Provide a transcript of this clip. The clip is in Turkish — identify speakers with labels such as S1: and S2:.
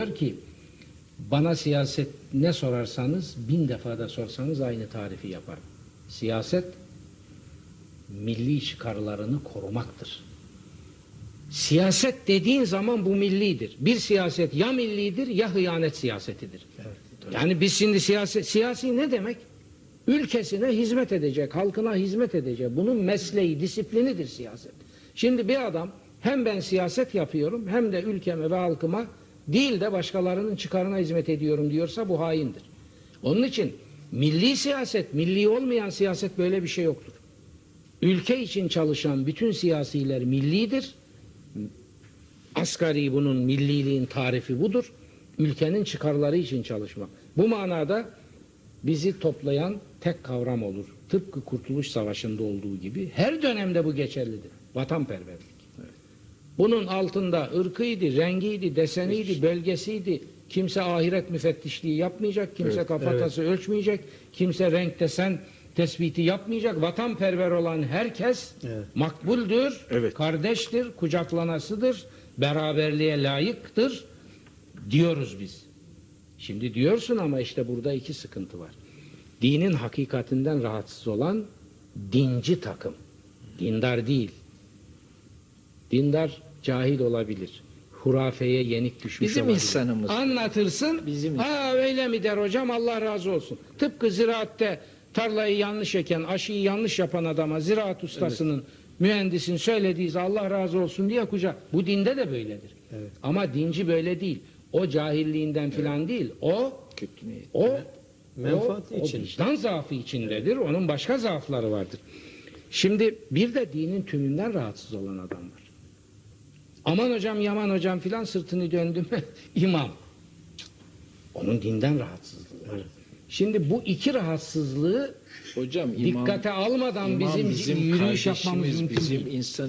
S1: Diyor ki bana siyaset ne sorarsanız bin defa da sorsanız aynı tarifi yaparım. Siyaset milli çıkarlarını korumaktır. Siyaset dediğin zaman bu millidir. Bir siyaset ya millidir ya hıyanet siyasetidir. Yani biz şimdi siyaset, siyasi ne demek? Ülkesine hizmet edecek, halkına hizmet edecek. Bunun mesleği, disiplinidir siyaset. Şimdi bir adam hem ben siyaset yapıyorum hem de ülkeme ve halkıma değil de başkalarının çıkarına hizmet ediyorum diyorsa bu haindir. Onun için milli siyaset, milli olmayan siyaset böyle bir şey yoktur. Ülke için çalışan bütün siyasiler millidir. Asgari bunun milliliğin tarifi budur. Ülkenin çıkarları için çalışmak. Bu manada bizi toplayan tek kavram olur. Tıpkı Kurtuluş Savaşı'nda olduğu gibi her dönemde bu geçerlidir. Vatanperverlik. Bunun altında ırkıydı, rengiydi, deseniydi, bölgesiydi. Kimse ahiret müfettişliği yapmayacak, kimse
S2: Evet,
S1: kafatası ölçmeyecek, kimse renk desen tespiti yapmayacak. Vatanperver olan herkes
S2: Evet.
S1: makbuldür,
S2: Evet.
S1: kardeştir, kucaklanasıdır, beraberliğe layıktır diyoruz biz. Şimdi diyorsun ama işte burada iki sıkıntı var. Dinin hakikatinden rahatsız olan dinci takım. Dindar değil. Dindar cahil olabilir. Hurafeye yenik düşmüş
S3: Bizim
S1: olabilir.
S3: insanımız.
S1: Anlatırsın.
S3: Bizim
S1: ha öyle mi der hocam Allah razı olsun. Tıpkı ziraatte tarlayı yanlış eken, aşıyı yanlış yapan adama ziraat ustasının, mühendisin söylediği Allah razı olsun diye kucak. Bu dinde de böyledir.
S2: Evet.
S1: Ama dinci böyle değil. O cahilliğinden filan değil. O
S3: Kötü niyet.
S1: o
S2: Menfaati
S1: o,
S2: için.
S1: O vicdan zaafı içindedir. Onun başka zaafları vardır. Şimdi bir de dinin tümünden rahatsız olan adam var. Aman hocam yaman hocam filan sırtını döndü mü imam. Onun dinden rahatsızlığı. Şimdi bu iki rahatsızlığı
S3: Hocam imam,
S1: dikkate almadan
S3: imam
S1: bizim, yürüyüş yapmamız mümkün
S3: bizim
S1: değil.
S3: insan